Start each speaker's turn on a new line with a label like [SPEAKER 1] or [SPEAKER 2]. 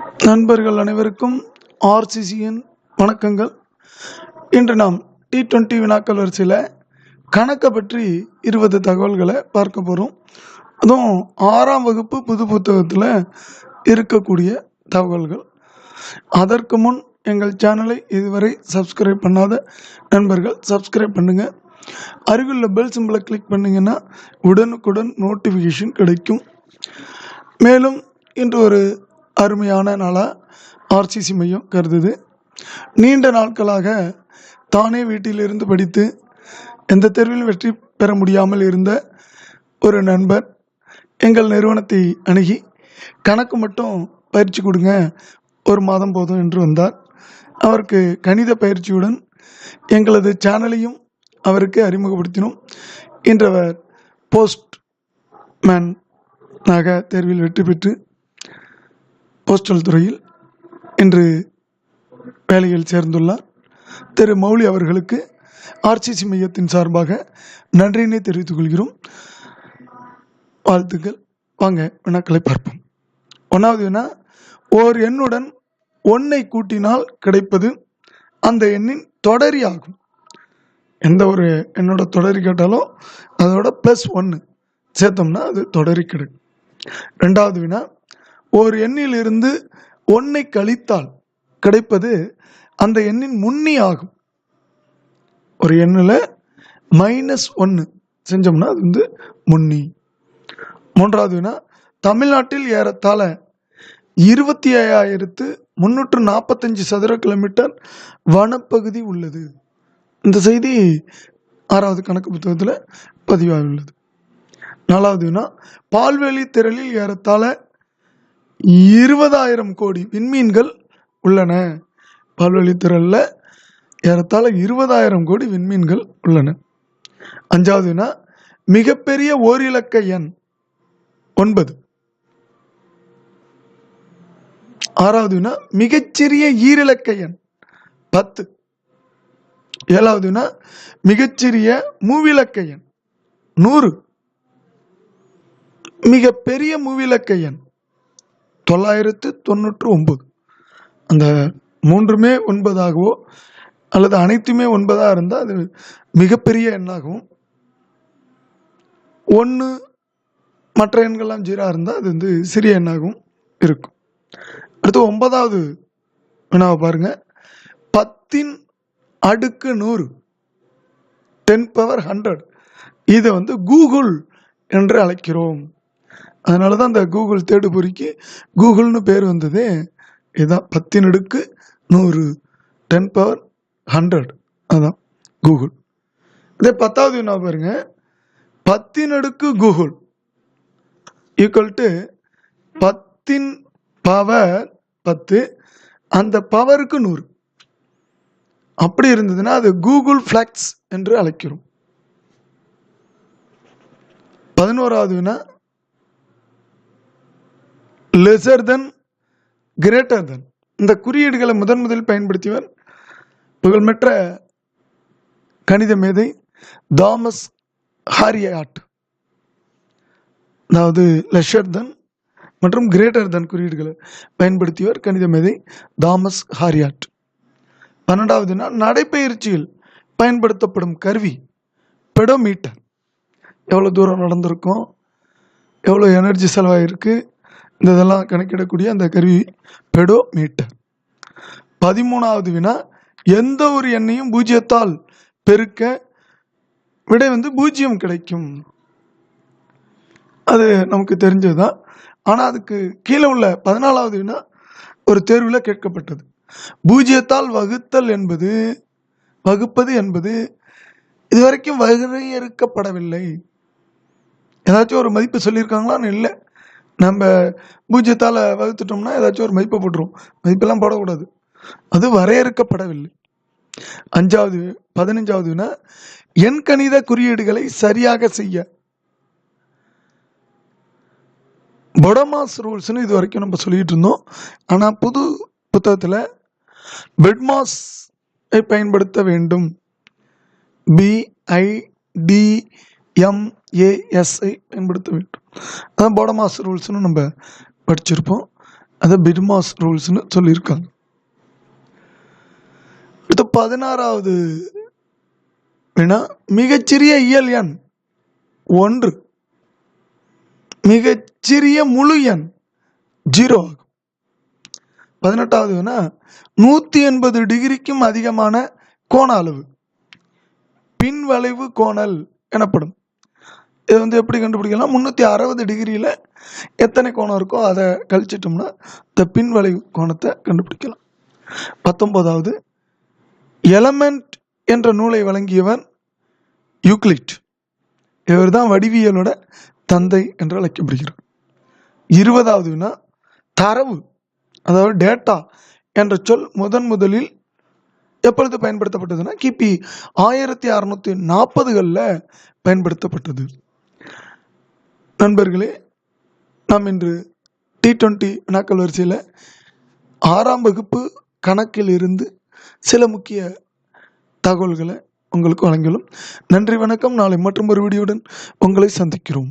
[SPEAKER 1] நண்பர்கள் அனைவருக்கும் ஆர்சிசியின் வணக்கங்கள். இன்று நாம் டி டுவெண்ட்டி வினாக்கள் வரிசையில் கணக்கை பற்றி இருபது தகவல்களை பார்க்க போகிறோம் அதுவும் ஆறாம் வகுப்பு புது புத்தகத்தில் இருக்கக்கூடிய தகவல்கள். அதற்கு முன் எங்கள் சேனலை இதுவரை சப்ஸ்கிரைப் பண்ணாத நண்பர்கள் சப்ஸ்கிரைப் பண்ணுங்கள் அருகிலுள்ள பெல் சிம்பிளை கிளிக் பண்ணிங்கன்னா உடனுக்குடன் நோட்டிஃபிகேஷன் கிடைக்கும். மேலும் இன்று ஒரு அருமையான நாளாக ஆர்சிசி மையம் கருதுது. நீண்ட நாட்களாக தானே வீட்டிலிருந்து படித்து எந்த தேர்விலும் வெற்றி பெற முடியாமல் இருந்த ஒரு நண்பர் எங்கள் நிறுவனத்தை அணுகி கணக்கு மட்டும் பயிற்சி கொடுங்க ஒரு மாதம் போதும் என்று வந்தார். அவருக்கு கணித பயிற்சியுடன் எங்களது சேனலையும் அவருக்கு அறிமுகப்படுத்தினோம். இன்றவர் போஸ்ட் மேன் ஆக தேர்வில் வெற்றி பெற்று போஸ்டல் துறையில் இன்று வேலையில் சேர்ந்துள்ளார். திரு. மௌலி அவர்களுக்கு ஆர்சிசி மையத்தின் சார்பாக நன்றியினை தெரிவித்துக் கொள்கிறோம். வாழ்த்துக்கள். வாங்க வினாக்களை பார்ப்போம். ஒன்றாவது வினா ஓர் எண்ணுடன் ஒன்னை கூட்டினால் கிடைப்பது அந்த எண்ணின் தொடரி ஆகும். எந்த ஒரு எண்ணோட தொடரி கேட்டாலும் அதோட ப்ளஸ் ஒன்று சேர்த்தோம்னா அது தொடரி கிடைக்கும். ரெண்டாவது வினா ஓர் எண்ணில் இருந்து ஒன்னை கழித்தால் கிடைப்பது அந்த எண்ணின் முன்னி ஆகும். ஒரு எண்ணில் மைனஸ் ஒன்று செஞ்சோம்னா அது வந்து முன்னி. மூன்றாவது வினா தமிழ்நாட்டில் ஏறத்தாழ இருபத்தி ஐயாயிரத்து முன்னூற்று நாற்பத்தஞ்சு சதுர கிலோமீட்டர் வனப்பகுதி உள்ளது. இந்த செய்தி ஆறாவது கணக்கு புத்தகத்தில் பதிவாகியுள்ளது. நாலாவது வினா பால்வெளி திரளில் ஏறத்தாழ இருபதாயிரம் கோடி விண்மீன்கள் உள்ளன. பால்வழித்துறையில் ஏறத்தாழ இருபதாயிரம் கோடி விண்மீன்கள் உள்ளன. அஞ்சாவதுனா மிகப்பெரிய ஓரிலக்க எண் ஒன்பது. ஆறாவதுனா மிகச்சிறிய ஈரிலக்க எண் பத்து. ஏழாவதுனா மிகச்சிறிய மூவிலக்க எண் நூறு. மிகப்பெரிய மூவிலக்க எண் தொள்ளாயிரத்து தொண்ணூற்று ஒம்பது அந்த மூன்றுமே ஒன்பதாகவோ அல்லது அனைத்துமே ஒன்பதாக இருந்தால் அது மிகப்பெரிய எண்ணாகவும் ஒன்று மற்ற எண்கள்லாம் ஜீரோ இருந்தால் அது வந்து சிறிய எண்ணாகவும் இருக்கும். அடுத்து ஒன்பதாவது வினாவை பாருங்க. பத்தின் அடுக்கு நூறு டென் பவர் ஹண்ட்ரட் இதை வந்து கூகுள் என்று அழைக்கிறோம். அதனால தான் அந்த கூகுள் தேடுபொறிக்கு கூகுள்னு பேர் வந்தது. இதுதான் பத்தின் அடுக்கு நூறு. Ten power hundred. அதுதான் கூகுள். இதே பத்தாவது வினா பாருங்க. பத்தின் அடுக்கு கூகுள். ஈக்குவல் டு பத்தின் பவர் பத்து அந்த பவருக்கு நூறு. அப்படி இருந்ததுன்னா அது கூகுள் ஃப்ளக்ஸ் என்று அழைக்கிறோம். பதினோராவது வினா லெசர் தென் கிரேட்டர் தென் இந்த குறியீடுகளை முதன் முதலில் பயன்படுத்தியவர் புகழ்பெற்ற கணித மேதை தாமஸ் ஹாரியாட். அதாவது லெஷர் தன் மற்றும் கிரேட்டர் தன் குறியீடுகளை பயன்படுத்தியவர் கணித மேதை தாமஸ் ஹாரியாட். நாள் நடைப்பயிற்சியில் பயன்படுத்தப்படும் கருவி பெடோமீட்டர் எவ்வளோ தூரம் நடந்திருக்கும்? எவ்வளோ எனர்ஜி செலவாயிருக்கு? இந்த இதெல்லாம் கணக்கிடக்கூடிய அந்த கருவி பெடோமீட்டர். பதிமூணாவது வினா எந்த ஒரு எண்ணையும் பூஜ்ஜியத்தால் பெருக்க விடை வந்து பூஜ்ஜியம் கிடைக்கும். அது நமக்கு தெரிஞ்சது தான் ஆனால் அதுக்கு கீழே உள்ள பதினாலாவது வினா ஒரு தேர்வில் கேட்கப்பட்டது. பூஜ்ஜியத்தால் வகுத்தல் என்பது வகுப்பது என்பது இதுவரைக்கும் வரையறுக்கப்படவில்லை ஏதாச்சும் ஒரு மதிப்பு சொல்லியிருக்காங்களான்னு இல்லை. நம்ம பூஜ்ஜியத்தால் வகுத்துட்டோம்னா ஏதாச்சும் ஒரு மதிப்பை போட்டுரும் மதிப்பெல்லாம் போடக்கூடாது. அது வரையறுக்கப்படவில்லை. அஞ்சாவது பதினஞ்சாவதுனா எண்கணித குறியீடுகளை சரியாக செய்ய. பொடமாஸ் ரூல்ஸ்னு இது வரைக்கும் நம்ம சொல்லிட்டு இருந்தோம். ஆனால் புது புத்தகத்தில் பெட்மாஸ் பயன்படுத்த வேண்டும். எம்ஏஎஸ்ஐ பயன்படுத்த வேண்டும். அதான் போடமாஸ் ரூல்ஸ்னு நம்ம படிச்சிருப்போம். அதை பிட்மாஸ் ரூல்ஸ்னு சொல்லியிருக்காங்க. அடுத்து பதினாறாவது வினா மிகச்சிறிய இயல் எண் ஒன்று. மிகச்சிறிய முழு எண் ஜீரோ ஆகும். பதினெட்டாவது வினா நூற்றி எண்பது டிகிரிக்கும் அதிகமான கோண அளவு. பின்வளைவு கோணல் எனப்படும். இது வந்து எப்படி கண்டுபிடிக்கலாம் முந்நூற்றி அறுபது டிகிரியில் எத்தனை கோணம் இருக்கோ அதை கழிச்சிட்டோம்னா இந்த பின்வளைவு கோணத்தை கண்டுபிடிக்கலாம். பத்தொம்போதாவது எலமெண்ட் என்ற நூலை வழங்கியவன் யூக்ளிட் இவர் தான் வடிவியலோட தந்தை என்று அழைக்கப்படுகிறார். இருபதாவதுனா தரவு அதாவது டேட்டா என்ற சொல் முதன் முதலில் எப்பொழுது பயன்படுத்தப்பட்டதுன்னா கிபி ஆயிரத்தி அறுநூத்தி நாற்பதுகளில் பயன்படுத்தப்பட்டது. நண்பர்களே நாம் இன்று டி டுவெண்ட்டி வினாக்கள் வரிசையில் ஆறாம் வகுப்பு கணக்கில் இருந்து சில முக்கிய தகவல்களை உங்களுக்கு வழங்கியுள்ளோம். நன்றி வணக்கம். நாளை மற்றும் ஒரு வீடியோடன் உங்களை சந்திக்கிறோம்.